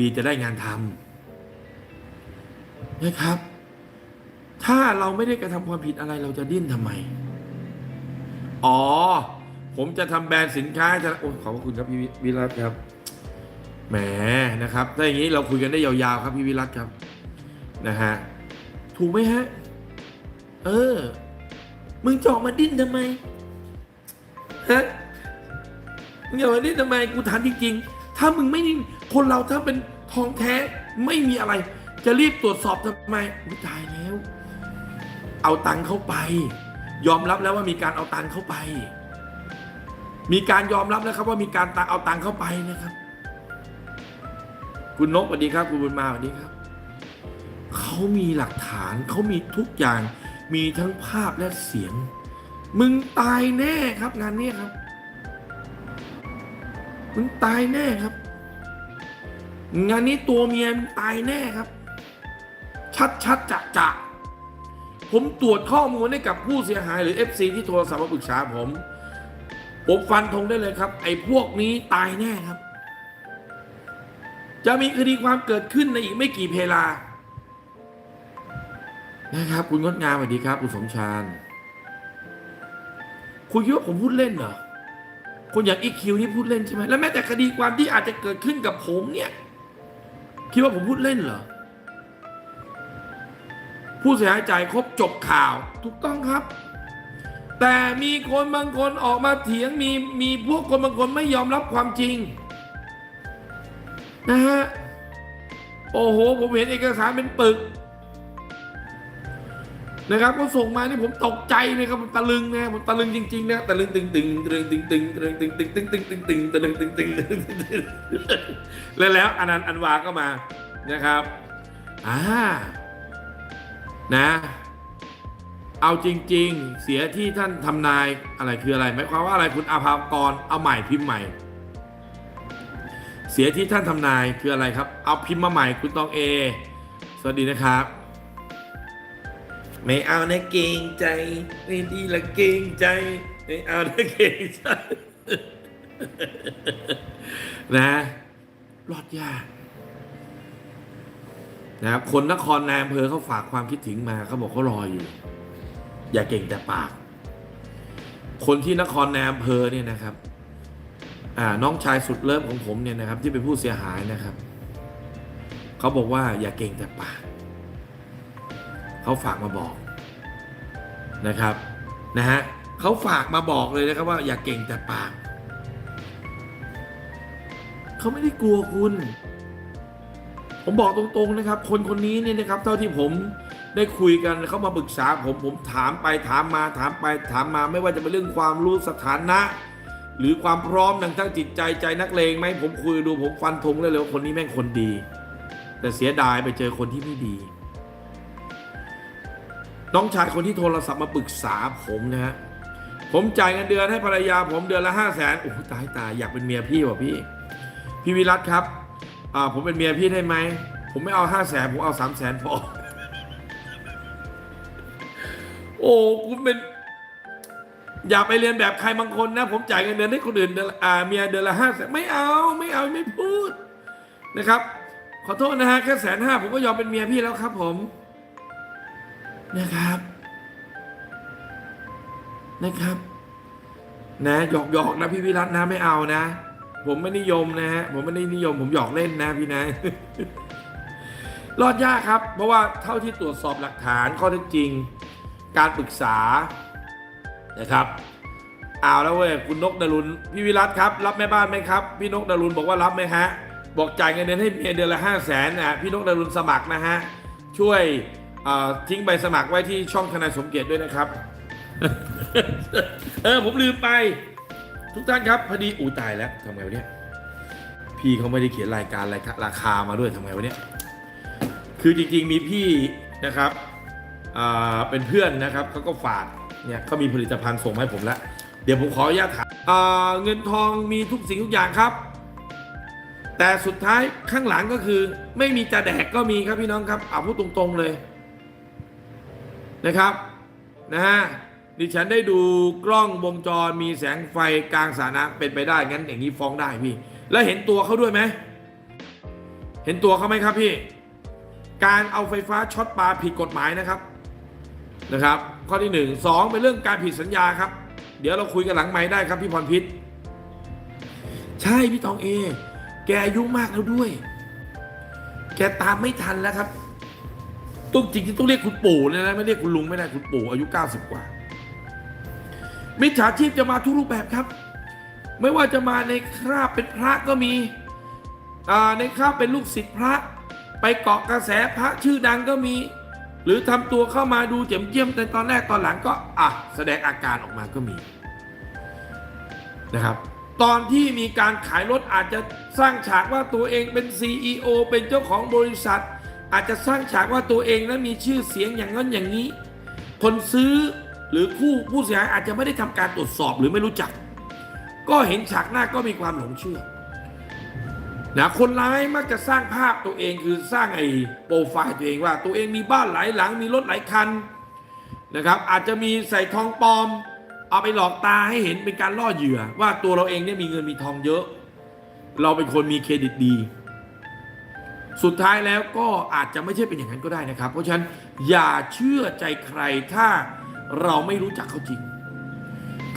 ดีจะได้งานทำนะครับ ถ้าเราไม่ได้กระทำความผิดอะไรเราจะดิ้นทำไม อ๋อ ผมจะทำแบรนด์สินค้าจะโอ้ขอบคุณครับพี่วิวิรัตครับแหมนะครับถ้าอย่างนี้เราคุยกันได้ยาวๆครับพี่วิรัตครับนะฮะถูกไหมฮะ เออ มึงจะออกมาดิ้นทำไมฮะมึงจะออกมาดิ้นทำไมกูถามจริงๆถ้ามึงไม่ดิ้น คนเราถ้าเป็นทองแท้ไม่มีอะไร จะรีบตรวจสอบทำไมอุ๊ยตายแล้ว เอาตังค์เข้าไป ยอมรับแล้วว่ามีการเอาตังค์เข้าไป มีการยอมรับแล้วครับว่ามีการเอาตังค์เข้าไปนะครับ คุณนกสวัสดีครับ คุณบุญมาสวัสดีครับเขามีหลักฐานเขามีทุกอย่าง มีทั้งภาพและเสียง มึงตายแน่ครับงานนี้ครับ มึงตายแน่ครับ งานนี้ตัวเมียมึงตายแน่ครับ ชัดชัดจะจะผมตรวจข้อมูลให้กับผู้เสียหายหรือ FC ที่โทรศัพท์มาปรึกษาผม ผมฟันธงได้เลยครับ ไอ้พวกนี้ตายแน่ครับ จะมีคดีความเกิดขึ้นในอีกไม่กี่เพลา นะครับ คุณงดงามสวัสดีครับ คุณสมชาญ คุณคิดว่าผมพูดเล่นเหรอคนอย่างอีคิวนี่พูดเล่นใช่ไหมแล้วแม้แต่คดีความที่อาจจะเกิดขึ้นกับผมเนี่ย คิดว่าผมพูดเล่นเหรอ ผู้เสียหายจ่ายครบจบข่าว ถูกต้องครับ แต่มีคนบางคนออกมาเถียงมีมีพวกคนบางคนไม่ยอมรับความจริง นะฮะ โอ้โห ผมเห็นเอกสารเป็นปึก นะครับเขาส่งมานี่ผมตกใจเลยครับผมตะลึงนะผมตะลึงจริงๆนะตะลึงตึงตึงตลึงตึงตึงตลึงตึงตึงตึงตึงตึงตึงตะลึงตึงตึงตึงตึงแล้วแล้วอนันต์อันวาก็มานะครับอ่านะ เอาจริง ๆ เสียที่ท่านทำนายอะไรคืออะไรหมายความว่าอะไรคุณอาภากรเอาใหม่พิมพ์ใหม่ เสียที่ท่านทำนายคืออะไรครับ เอาพิมพ์มาใหม่คุณตองเอ สวัสดีนะครับ ไม่เอานะเกรงใจไม่ดีละเกรงใจไม่เอานะเกรงใจ นะรอดยากนะครับคนนครนายอำเภอเขาฝากความคิดถึงมาเขาบอกเขารออยู่ อย่าเก่งแต่ปาก คนที่นครนายอำเภอเนี่ยนะครับอ่าน้องชายสุดเลิฟของผมเนี่ยนะครับ ที่เป็นผู้เสียหายนะครับเขาบอกว่าอย่าเก่งแต่ปาก เขาฝากมาบอกนะครับนะฮะเขาฝากมาบอกเลยนะครับว่าอย่าเก่งแต่ปากเขาไม่ได้กลัวคุณ ผมบอกตรงๆนะครับ คนคนนี้เนี่ยนะครับ เท่าที่ผมได้คุยกันเขามาปรึกษาผมผมถามไปถามมาถามไปถามมาไม่ว่าจะเป็นเรื่องความรู้สถานะ หรือความพร้อมทางทั้งจิตใจใจนักเลงไหมผมคุยดูผมฟันธงเลยเลยว่าคนนี้แม่งคนดี แต่เสียดายไปเจอคนที่ไม่ดี น้องชายคนที่โทรศัพท์มาปรึกษาผมนะฮะผมจ่ายเงินเดือนให้ภรรยาผมเดือนละห้าแสนโอ้ตายตายอยากเป็นเมียพี่ว่ะพี่ พี่วิรัตครับอ่าผมเป็นเมียพี่ได้ไหมผมไม่เอาห้าแสนผมเอาสามแสนพอโอ้คุณเป็น อย่าไปเรียนแบบใครบางคนนะ ผมจ่ายเงินเดือนให้คนอื่นเดือนอ่าเมียเดือนละห้าแสนไม่เอาไม่เอาไม่พูดนะครับ ขอโทษนะฮะแค่แสนห้าผมก็ยอมเป็นเมียพี่แล้วครับผม นะครับ นะครับ นะหยอกหยอกนะพี่วิรัตนะไม่เอานะ ผมไม่นิยมนะฮะผมไม่ได้นิยม ผมหยอกเล่นนะพี่นะ รอดยากครับ เพราะว่าเท่าที่ตรวจสอบหลักฐานข้อเท็จจริง การปรึกษานะครับเอาแล้วเว้ยคุณนกดารุณพี่วิรัตครับ รับแม่บ้านไหมครับ พี่นกดารุณบอกว่ารับไหมฮะ บอกจ่ายเงินเดือนให้เมียเดือนละห้าแสนนะพี่นกดารุณสมัครนะฮะช่วย อ่อทิ้งใบสมัครไว้ที่ช่องทนายสมเกียรติด้วยนะครับ เออผมลืมไป ทุกท่านครับพอดีอูตายแล้วทำไงวะเนี่ยพี่เขาไม่ได้เขียนรายการรายราคามาด้วยทำไงวะเนี่ยคือจริงๆมีพี่นะครับอ่าเป็นเพื่อนนะครับเขาก็ฝากเนี่ยเขามีผลิตภัณฑ์ส่งมาให้ผมแล้วเดี๋ยวผมขออนุญาตถามอ่าเงินทองมีทุกสิ่งทุกอย่างครับแต่สุดท้ายข้างหลังก็คือ ไม่มีจะแดกก็มีครับพี่น้องครับเอาพูดตรงๆเลย นะครับนะฮะดิฉันได้ดูกล้องวงจรมีแสงไฟกลางสระนะเป็นไปได้งั้นอย่างนี้ฟ้องได้พี่ แล้วเห็นตัวเขาด้วยไหมเห็นตัวเขาไหมครับพี่ การเอาไฟฟ้าช็อตปลาผิดกฎหมายนะครับนะครับ ข้อที่หนึ่งสองเป็นเรื่องการผิดสัญญาครับ เดี๋ยวเราคุยกันหลังไม้ได้ครับพี่พรพิษใช่พี่ตองเอ แกอายุมากแล้วด้วย แกตามไม่ทันแล้วครับ ต้องจริงๆต้องเรียกคุณปู่เลยนะไม่เรียกคุณลุงไม่ได้คุณปู่อายุ 90 กว่า มิจฉาชีพจะมาทุกรูปแบบครับ ไม่ว่าจะมาในคราบเป็นพระก็มีในคราบเป็นลูกศิษย์พระ ไปเกาะกระแสพระชื่อดังก็มี หรือทำตัวเข้ามาดูเจียมเจียมแต่ตอนแรกตอนหลังก็อะแสดงอาการออกมาก็มีนะครับตอนที่มีการขายรถอาจจะสร้างฉากว่าตัวเองเป็น CEO เป็นเจ้าของบริษัท อาจจะสร้างฉากว่าตัวเองนั้นมีชื่อเสียงอย่างนั้นอย่างนี้ คนซื้อหรือผู้ผู้เสียหายอาจจะไม่ได้ทำการตรวจสอบหรือไม่รู้จัก ก็เห็นฉากหน้าก็มีความหลงเชื่อนะคนร้ายมักจะสร้างภาพตัวเองคือสร้างไอ้โปรไฟล์ตัวเองว่า ตัวเองมีบ้านหลายหลังมีรถหลายคันนะครับ อาจจะมีใส่ทองปลอม เอาไปหลอกตาให้เห็นเป็นการล่อเหยื่อ ว่าตัวเราเองเนี่ยมีเงินมีทองเยอะ เราเป็นคนมีเครดิตดี สุดท้ายแล้วก็อาจจะไม่ใช่เป็นอย่างนั้นก็ได้นะครับ เพราะฉะนั้นอย่าเชื่อใจใครถ้าเราไม่รู้จักเขาจริง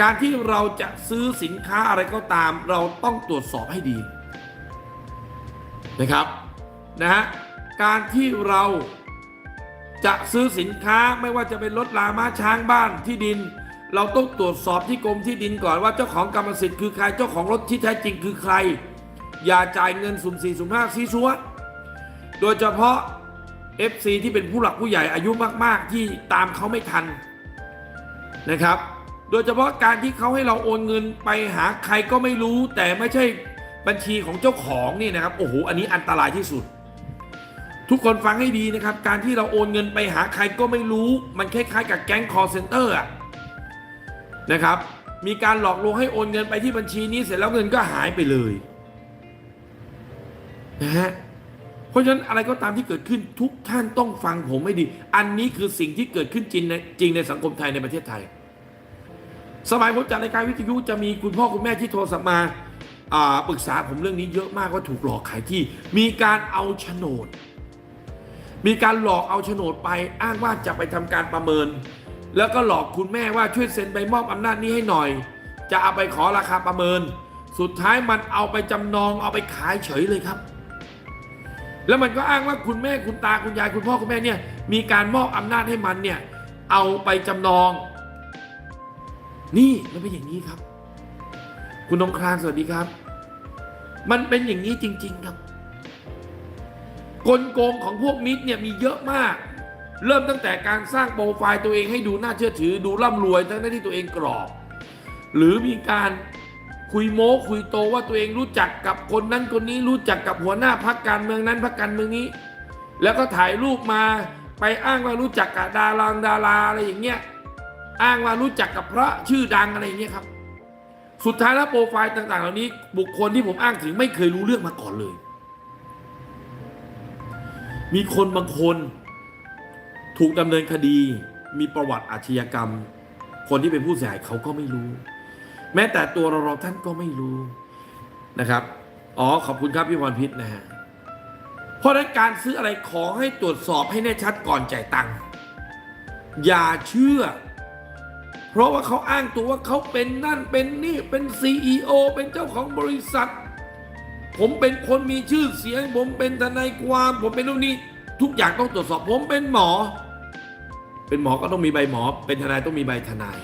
การที่เราจะซื้อสินค้าอะไรก็ตาม เราต้องตรวจสอบให้ดีนะครับนะฮะการที่เราจะซื้อสินค้าไม่ว่าจะเป็นรถลาม้าช้างบ้านที่ดิน เราต้องตรวจสอบที่กรมที่ดินก่อนว่าเจ้าของกรรมสิทธิ์คือใครเจ้าของรถที่แท้จริงคือใคร อย่าจ่ายเงินสุ่มสี่สุ่มห้าซีซัว โดยเฉพาะ FC ที่เป็นผู้หลักผู้ใหญ่อายุมาก ๆ ที่ตามเขาไม่ทันนะครับ โดยเฉพาะการที่เขาให้เราโอนเงินไปหาใครก็ไม่รู้ แต่ไม่ใช่บัญชีของเจ้าของนี่นะครับโอ้โหอันนี้อันตรายที่สุด ทุกคนฟังให้ดีนะครับ การที่เราโอนเงินไปหาใครก็ไม่รู้ มันคล้ายๆกับแก๊งคอร์เซนเตอร์นะครับมีการหลอกลวงให้โอนเงินไปที่บัญชีนี้เสร็จแล้วเงินก็หายไปเลยนะฮะ ราะฉะนั้นอะไรก็ตามที่เกิดขึ้นทุกท่านต้องฟังผมให้ดี อันนี้คือสิ่งที่เกิดขึ้นจริงในจริงในสังคมไทยในประเทศไทย สมัยผมจัดรายการวิทยุจะมีคุณพ่อคุณแม่ที่โทรศัพท์มาปรึกษาผมเรื่องนี้เยอะมากว่าถูกหลอกขายที่ มีการเอาโฉนด มีการหลอกเอาโฉนดไปอ้างว่าจะไปทำการประเมิน แล้วก็หลอกคุณแม่ว่าช่วยเซ็นใบมอบอำนาจนี้ให้หน่อย จะเอาไปขอราคาประเมิน สุดท้ายมันเอาไปจำนองเอาไปขายเฉยเลยครับ แล้วมันก็อ้างว่าคุณแม่คุณตาคุณยายคุณพ่อคุณแม่เนี่ยมีการมอบอำนาจให้มันเนี่ยเอาไปจำนอง นี่มันเป็นอย่างนี้ครับ คุณนงครานสวัสดีครับ มันเป็นอย่างนี้จริง ๆ ครับ กลโกงของพวกมิตรเนี่ยมีเยอะมาก เริ่มตั้งแต่การสร้างโปรไฟล์ตัวเองให้ดูน่าเชื่อถือ ดูร่ำรวยทั้งที่ตัวเองกรอบ หรือมีการ คุยโม้คุยโตว่าตัวเองรู้จักกับคนนั้นคนนี้รู้จักกับหัวหน้าพักการเมืองนั้นพักการเมืองนี้ แล้วก็ถ่ายรูปมาไปอ้างว่ารู้จักกับดาราดาราอะไรอย่างเงี้ยอ้างว่ารู้จักกับพระชื่อดังอะไรอย่างเงี้ยครับ สุดท้ายแล้วโปรไฟล์ต่าง ๆ เหล่านี้ บุคคลที่ผมอ้างถึงไม่เคยรู้เรื่องมาก่อนเลย มีคนบางคนถูกดำเนินคดี มีประวัติอาชญากรรม คนที่เป็นผู้เสียหายเขาก็ไม่รู้ แม้แต่ตัวเราท่านก็ไม่รู้นะครับ อ๋อขอบคุณครับพี่พรพิษนะฮะเพราะนั้นการซื้ออะไรขอให้ตรวจสอบให้แน่ชัดก่อนจ่ายตังค์อย่าเชื่อ เพราะว่าเขาอ้างตัวว่าเขาเป็นนั่นเป็นนี่เป็น CEO เป็นเจ้าของบริษัท ผมเป็นคนมีชื่อเสียง ผมเป็นทนายความผมเป็นนู่นนี่ทุกอย่างต้องตรวจสอบผมเป็นหมอ เป็นหมอก็ต้องมีใบหมอ เป็นทนายต้องมีใบทนาย